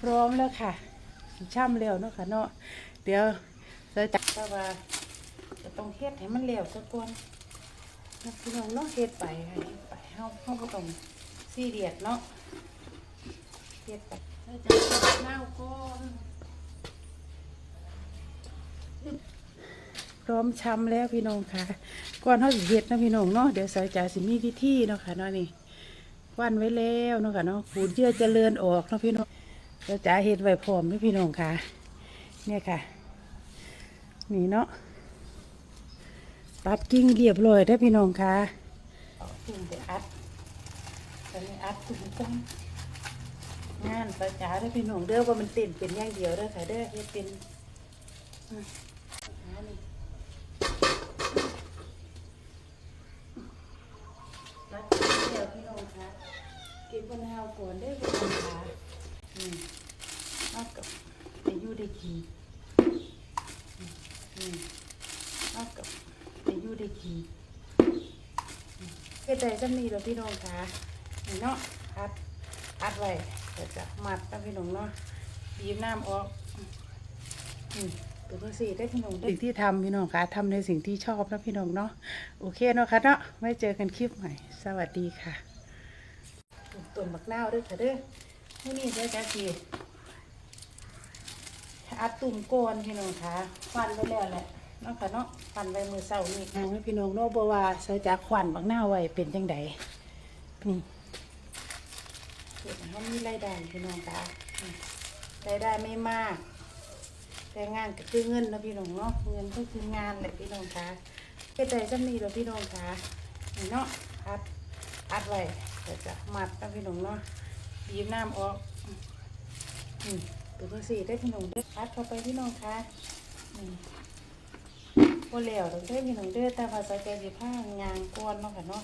พร้อมแล้วค่ะช่ำแล้วเนาะค่ะเนาะเดี๋ยวเราจะก็ว่าจะต้องเฮ็ดให้มันเร็วสักก่อนนะพี่น้องเนาะเฮ็ดไปค่ะเฮ็ดไปเฮาเฮาก็ต้องซีเรียสเนาะเฮ็ดไปเราจะเน่าก่อนพร้อมช้ำแล้วพี่น้องค่ะก่อนเฮาสิเฮ็ดนะพี่น้องเนาะเดี๋ยวสายจ๋าสิมีวิธีเนาะค่ะเนาะนี่วันไว้แล้วเนาะค่ะเนาะขูดเยื่อเจริญออกเนาะพี่น้อง เราจะเห็ดไว้พร้อมด้วยพี่น้องค่ะ เนี่ยค่ะ นี่เนาะตัดกิ่งเรียบร้อยได้พี่น้องค่ะเอาตุ่มไปอัดตอนนี้อัดตุ่มกันงานประจาได้พี่น้องเด้อว่ามันเต้นเป็นอย่างเดียวเด้อค่ะเด้อเฮ็ดเป็นอืมหานี่รัดเดียวพี่น้องค่ะก็บมะนาวก่อนได้พี่น้องค่ะ อืมากับไปอยู่ได้กินอืมากับไปอยู่ได้กินอืมเฮ็ดได้จำนี้แล้วพี่น้องค่ะนี่เนาะอัดอัดไว้เดี๋ยวจะมัดนะพี่น้องเนาะบีบน้ำออกอืมตัวที่สี่ได้พี่น้องสิ่งที่ทำพี่น้องค่ะทำในสิ่งที่ชอบนะพี่น้องเนาะโอเคเนาะค่ะเนาะไว้เจอกันคลิปใหม่ สวัสดีค่ะต้นบักนาวด้วยค่ะเด้อ มื้อนี้เด้อจ้าสีอัดตุ่มโกนพี่น้องค่ะฟันไว้แล้วแหละเนาะค่ะเนาะฟันไว้มือเสาร์นี่ทางให้พี่น้องเนาะบ่ว่าใส่จากขวัญบักนาวไว้เป็นจังไดนี่เห็นเขามีรายได้พี่น้องค่ะอืมรายได้ไม่มาก แต่งานก็คือเงินนะพี่น้องเนาะเงินก็คืองานแหละพี่น้องค่ะเฮ็ดได้จำนี้แล้วพี่น้องค่ะนี่เนาะอัดอัดไว้เดี๋ยวจะมัดนะพี่น้องเนาะ บีบน้ำออกอืมตัวที่สี่ได้พี่น้องเด้ออัดเข้าไปพี่น้องค่ะอืมพอแล้วเราได้อพี่น้องเด้อแต่ภาษาใจสิผ้างานก่อนเนาะค่ะเนาะ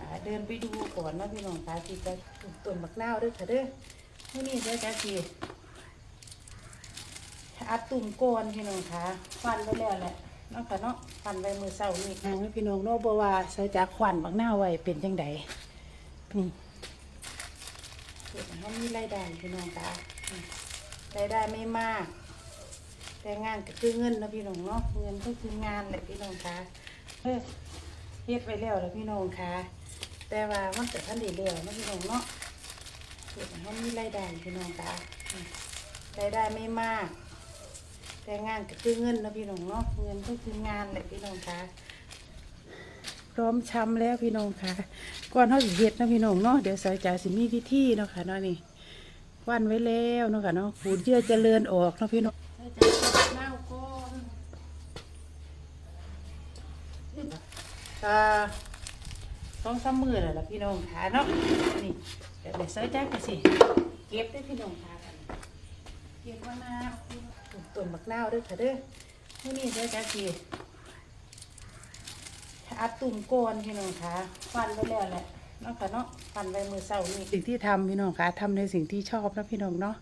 อ่าเดินไปดูก่อนเนาะพี่น้องค่ะที่จะปลูกต้นมะนาวเด้อค่ะเด้อมื่อนี้เด้อจ้าจีอัดตุ่มโกนพี่น้องค่ะฟันไว้แล้วแหละเนาะค่ะเนาะฟันไว้มือเสาร์นี่ทางพี่น้องเนาะบ่ว่าใส่จากขวัญบักหน้าวไว้เป็นจังไดนี่ เห็นเขามีรายได้พี่น้องค่ะรายได้ไม่มาก แต่งานก็คือเงินนะพี่น้องเนาะเงินก็คืองานแหละพี่น้องค่ะเฮ้ยเฮ็ดไปแล้วแล้วพี่น้องค่ะแต่ว่ามันแต่ท่านได้แล้วนะพี่น้องเนาะเห็นเขามีรายได้พี่น้องค่ะรายได้ไม่มาก แต่งานก็คือเงินนะพี่น้องเนาะเงินก็คืองานแหละพี่น้องค่ะ พร้อมช้ำแล้วพี่น้องค่ะก่อนเขาสิเฮ็ดนะพี่น้องเนาะเดี๋ยวสายจ๋าสิมีวิธีเนาะค่ะเนาะนี่วันไว้แล้วเนาะค่ะเนาะขูดเยื่อเจริญออกเนาะพี่น้องสายจ๋าเก็บน้องสามมือแล้วล่ะพี่น้องค่ะเนาะนี่เดี๋ยวเดี๋ยวสายจ๋าก็สิเก็บได้พี่น้องค่ะเก็บมะนาวต้นบักนาวด้วยค่ะเด้อมื้อนี้สายจ๋าสิ อัดตุ่มโกนพี่น้องค่ะฟันไว้แล้วแหละเนาะค่ะเนาะฟันไว้มือเสาร์นี่สิ่งที่ทำพี่น้องค่ะทำในสิ่งที่ชอบนะพี่น้องเนาะ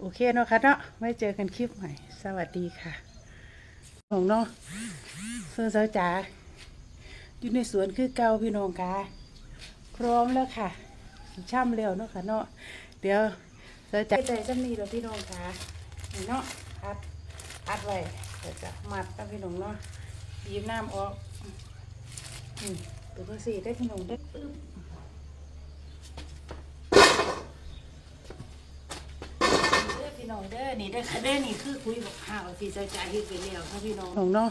โอเคเนาะค่ะเนาะไว้เจอกันคลิปใหม่ สวัสดีค่ะน้องเนาะเสื้อสาวจ๋าอยู่ในสวนคือเก่าพี่น้องค่ะพร้อมแล้วค่ะช่ำแล้วเนาะค่ะเนาะเดี๋ยวสาวจ๋าใจจำนี้แล้วพี่น้องค่ะนี่เนาะอัดอัดไว้เดี๋ยวจะมัดนะพี่น้องเนาะบีบน้ำออก อืมตัวสี่ได้ขนมได้ปึ๊บเด้อพี่น้องเด้อนี่ได้อค่ะเด้อนี่คือคุยกับข้าวที่เจ้าจ๋าเฮ็ดไปแล้วค่ะพี่น้องน้องเนาะ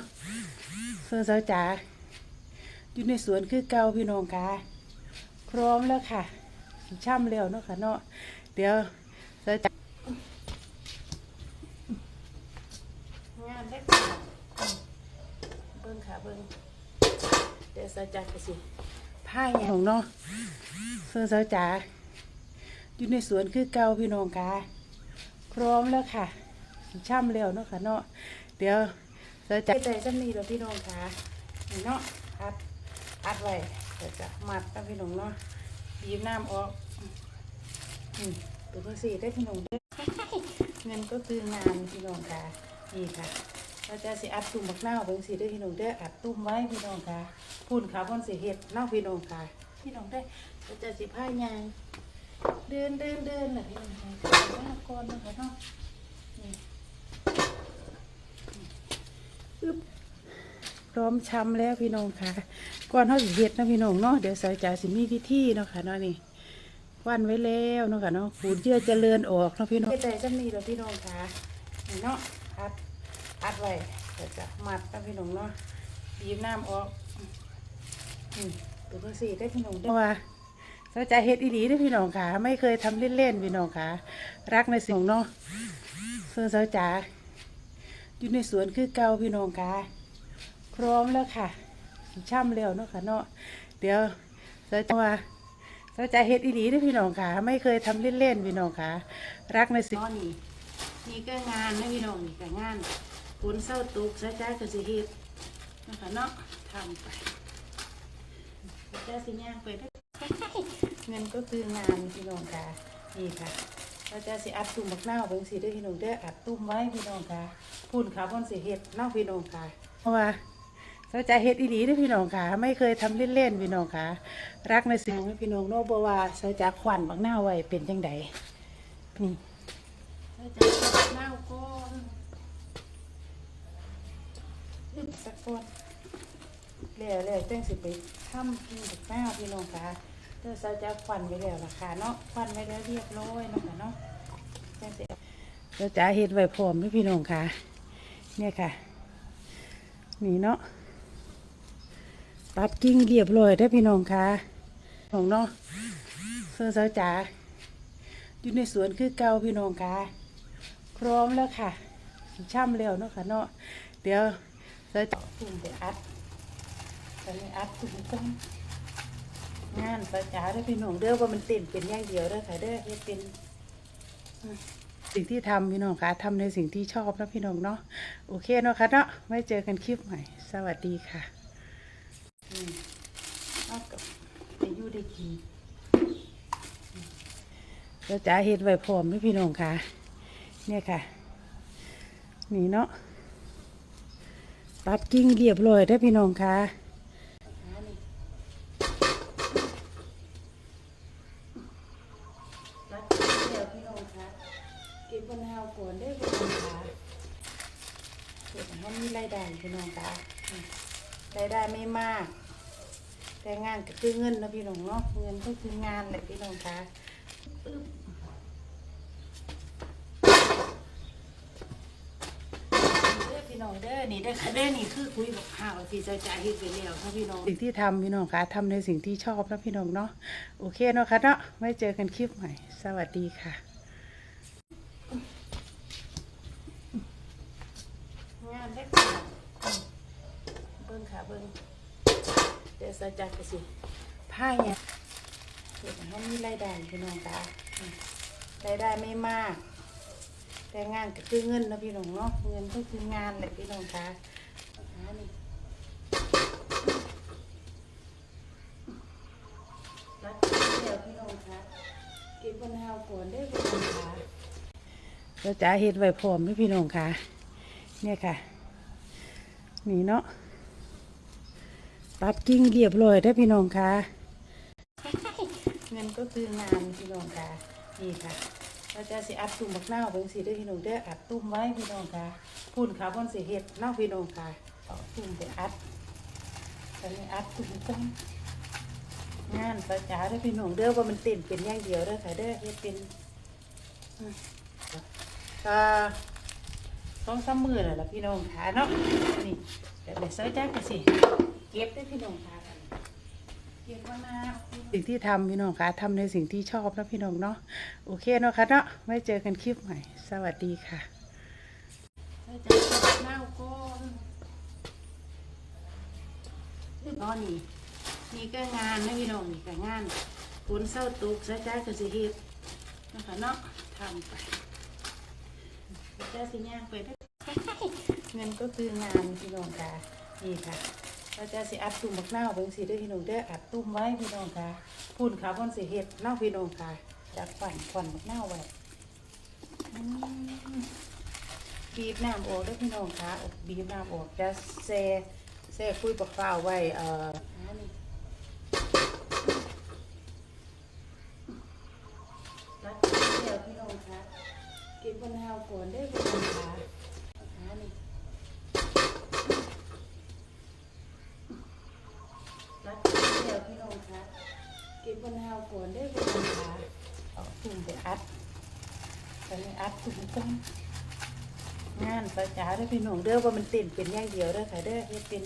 เสื้อเจ้าจ๋าอยู่ในสวนคือเก่าพี่น้องค่ะพร้อมแล้วค่ะช่ำแล้วเนาะค่ะเนาะเดี๋ยวเจ้าจ๋างานได้ค่ะเบิ่งค่ะเบิ่ง เดี๋ยว สาวจ๋าไปสิผ้าอย่างของเนาะเสื้อสาวจ๋าอยู่ในสวนคือเก่าพี่น้องค่ะพร้อมแล้วค่ะช่ำแล้วเนาะค่ะเนาะเดี๋ยวสาวจ๋าใจจำนี้แล้วพี่น้องค่ะนี่เนาะอัดอัดไว้เดี๋ยวจะมัดนะพี่น้องเนาะบีบน้ำออกอืมตัวที่สี่ได้พี่น้องเด้เงินก็คืองานพี่น้องค่ะนี่ค่ะ เขาจะสิอัดตุ่มบักหน้าเบิ่งสิได้พี่น้องได้อัดตุ่มไว้พี่น้องค่ะพุ่นขาพุ่นสิเห็ดเน่าพี่น้องค่ะพี่น้องได้เขาจะสิผ้ายางเดินเดินเดินน่ะพี่น้องค่ะหน้าก้นนะคะเนาะพร้อมช้ำแล้วพี่น้องค่ะก่อนเขาสิเห็ดนะพี่น้องเนาะเดี๋ยวใส่จ่าสิมีพิธีเนาะค่ะเนาะนี่วันไว้แล้วเนาะค่ะเนาะขูดเยื่อเจริญออกเนาะพี่น้องใจจำนี่เหรอพี่น้องค่ะเนาะครับ อัดไว้เดี๋ยวจะมัดนะพี่น้องเนาะบีบน้ำออกอืมตัวจังสี่ได้อพี่น้องเด้อว่าสาวจ๋าเฮ็ดอีหลีเด้อพี่น้องค่ะ ไม่เคยทำเล่นๆพี่น้องค่ะ รักในสิ่งของเนาะเสื้อสาวจ๋าอยู่ในสวนคือเก่าพี่น้องค่ะพร้อมแล้วค่ะช่ำแล้วเนาะค่ะเนาะเดี๋ยวสาวจ๋าว่าสาวจ๋าเฮ็ดอีหลีเด้อพี่น้องค่ะ ไม่เคยทำเล่นๆพี่น้องค่ะ รักในสิ่งนี่นี่ก็งานนะพี่น้องนี่ก็งาน ฝนเศร้าตกสาวจ๋าก็สิเฮ็ดนะคะเนาะทำไปสาวจ๋าสิย่างไปเด้เงินก็คืองานพี่น้องค่ะนี่ค่ะเราจะสิอัดตุ่มบักเน่าเบิ่งสิเด้อพี่น้องเด้ออัดตุ่มไว้พี่น้องค่ะพูนขาบนสิเฮ็ดเน่าพี่น้องค่ะเพราะว่าเราจะเฮ็ดอีหลีเด้อพี่น้องค่ะไม่เคยทำเล่นๆพี่น้องค่ะรักในสิ่งของพี่น้องเนบว่าเราจะขวัญบักเน่าไว้เป็นจังไดนี่เราจะบักเน่าวก่อนนึก สักก่อนแล้วแล้วจังสิไปทำกินกับข้าพี่น้องค่ะเธอสาวจะควันไว้แล้วล่ะค่ะเนาะควันไว้แล้วเรียบร้อยเนาะค่ะเนาะจังสิเราจะเฮ็ดไว้พร้อมด้วยพี่น้องค่ะ เนี่ยค่ะ นี่เนาะตัดกิ่งเรียบร้อยได้พี่น้องค่ะของเนาะเธอสาวจ๋าอยู่ในสวนคือเก่าพี่น้องค่ะพร้อมแล้วค่ะช่ำแล้วเนาะค่ะเนาะเดี๋ยว เราจะปุ่มไปอัดตอนนี้อัดตุ้มต้มงานประจาได้อพี่น้องเด้อว่ามันต้นเป็นอย่างเดียวเด้อค่ะเด้อเฮ็ดเป็นสิ่งที่ทำพี่น้องค่ะทำในสิ่งที่ชอบนะพี่น้องเนาะโอเคเนาะค่ะเนาะไว้เจอกันคลิปใหม่ สวัสดีค่ะอืมเอากับไปอยู่ได้กินเราจะเฮ็ดไว้พร้อมด้วยพี่น้องค่ะเนี่ยค่ะ นี่เนาะ ตัดกิ่งเรียบร้อยได้พี่น้องค่ะตัดกิ่งเรียบพี่น้องค่ะเก็บมะนาวก่อนได้พี่น้องค่ะเก็บให้มีรายได้พี่น้องค่ะรายได้ไม่มาก แต่งานก็คือเงินนะพี่น้องเนาะเงินก็คืองานแหละพี่น้องค่ะปึ๊บ เด้อพี่น้องเด้อนี่เด้อค่ะเด้อนี่คือคุยบอกข่าวที่จะจ่ายเฮ็ดไปแล้วค่ะพี่น้องสิ่งที่ทำพี่น้องค่ะทำในสิ่งที่ชอบนะพี่น้องเนาะโอเคเนาะค่ะเนาะไว้เจอกันคลิปใหม่ สวัสดีค่ะ งานได้ค่ะเบิ้งค่ะเบิ้งเดี๋ยวจะจัดไปสิผ้าเนี่ยเดี๋ยวให้มีรายได้พี่น้องค่ะอืมรายได้ไม่มาก แต่งานก็คือเงินนะพี่น้องเนาะเงินก็คืองานแหละพี่น้องคะรักเดียวพี่น้องคะเก็บมะนาวก่อนได้พี่น้องคะเราจะเฮ็ดไว้พร้อมด้วยพี่น้องคะเนี่ยค่ะนี่เนาะตัดกิ่งเรียบร้อยได้พี่น้องคะเงินก็คืองานพี่น้องคะนี่ค่ะ เราจะสิอัดตุ่มบักเน่าวเบิ่งสิเด้พี่น้องเด้ออัดตุ่มไว้พี่น้องค่ะพูนขาบอนสิเฮ็ดเน่าพี่น้องค่ะเอาตุ่มไปอัดตอนนี้อัดตุ่มต้มงานประจาได้พี่น้องเด้อว่ามันเต้นเป็นอย่างเดียวเด้อค่ะเด้อเฮ็ดเป็นก็ต้องซ้ำมือแหละพี่น้องค่ะเนาะนี่เดี๋ยวเสิร์แจ้งกันสิเก็บได้พี่น้องค่ะ สิ่งที่ทำพี่น้องค่ะทำในสิ่งที่ชอบนะพี่น้องเนาะโอเคเนาะค่ะเนาะไว้เจอกันคลิปใหม่ สวัสดีค่ะก็บน้าก่อนอ๋อนี่นี่ก็งานนะพี่น้องนี่ก็งานฝนเศร้าตกซะจ้าก็สิเฮ็ดนะคะเนาะทำไปจ้าสิย่างไปได้เงินก็คืองานพี่น้องค่ะนี่ค่ะ เราจะสิอัดตุ่มบักเน่าวเบิ่งสิเด้อพี่น้องเด้ออัดตุ่มไว้พี่น้องค่ะพูนขาบอนสิเฮ็ดเน่าพี่น้องค่ะจับขวัญขวัญบักเน่าวไว้บีบน้ำออกเด้พี่น้องค่ะบีบน้ำออกจะแซ่แซ่คุยบักฟ้าไว้เอ่ออันนี้รัดเดียวพี่น้องค่ะเก็บมะนาวก่อนเด้พี่น้องค่ะอันนี้ เก็บมะนาวก่อนได้อพี่น้องค่ะเอาถุงไปอัดต อัดถุงก้อนงานประจาเด้อพี่น้องเด้อว่ามันเต้นเป็นอย่างเดียวเด้อค่ะเด้อเฮ็ดเป็น